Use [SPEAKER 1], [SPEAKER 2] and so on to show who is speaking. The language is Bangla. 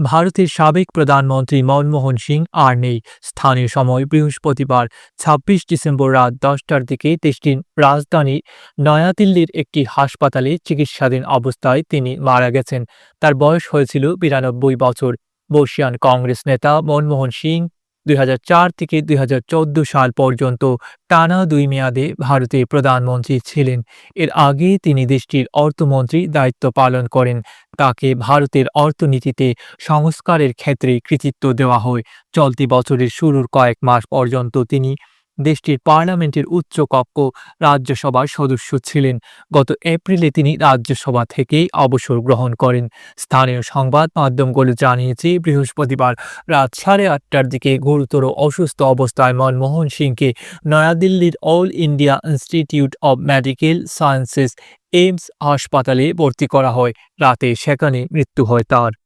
[SPEAKER 1] ভারতের সাবেক প্রধানমন্ত্রী মনমোহন সিং আর নেই। স্থানীয় সময় বৃহস্পতিবার, ছাব্বিশ ডিসেম্বর রাত দশটার দিকে দেশটির রাজধানী নয়াদিল্লির একটি হাসপাতালে চিকিৎসাধীন অবস্থায় তিনি মারা গেছেন। তার বয়স হয়েছিল বিরানব্বই বছর। বর্ষিয়ান কংগ্রেস নেতা মনমোহন সিং দুই থেকে দুই সাল পর্যন্ত টানা দুই মেয়াদে ভারতের প্রধানমন্ত্রী ছিলেন। এর আগে তিনি দেশটির অর্থমন্ত্রী দায়িত্ব পালন করেন। তাকে ভারতের অর্থনীতিতে সংস্কারের ক্ষেত্রে কৃতিত্ব দেওয়া হয়। চলতি বছরের শুরুর কয়েক মাস পর্যন্ত তিনি দেশটির পার্লামেন্টের উচ্চ কক্ষ রাজ্যসভার সদস্য ছিলেন। গত এপ্রিলে তিনি রাজ্যসভা থেকেই অবসর গ্রহণ করেন। স্থানীয় সংবাদ মাধ্যমগুলো জানিয়েছে, বৃহস্পতিবার রাত সাড়ে আটটার দিকে গুরুতর অসুস্থ অবস্থায় মনমোহন সিংকে নয়াদিল্লির all India institute of medical sciences AIIMS হাসপাতালে ভর্তি করা হয়। রাতে সেখানে মৃত্যু হয় তার।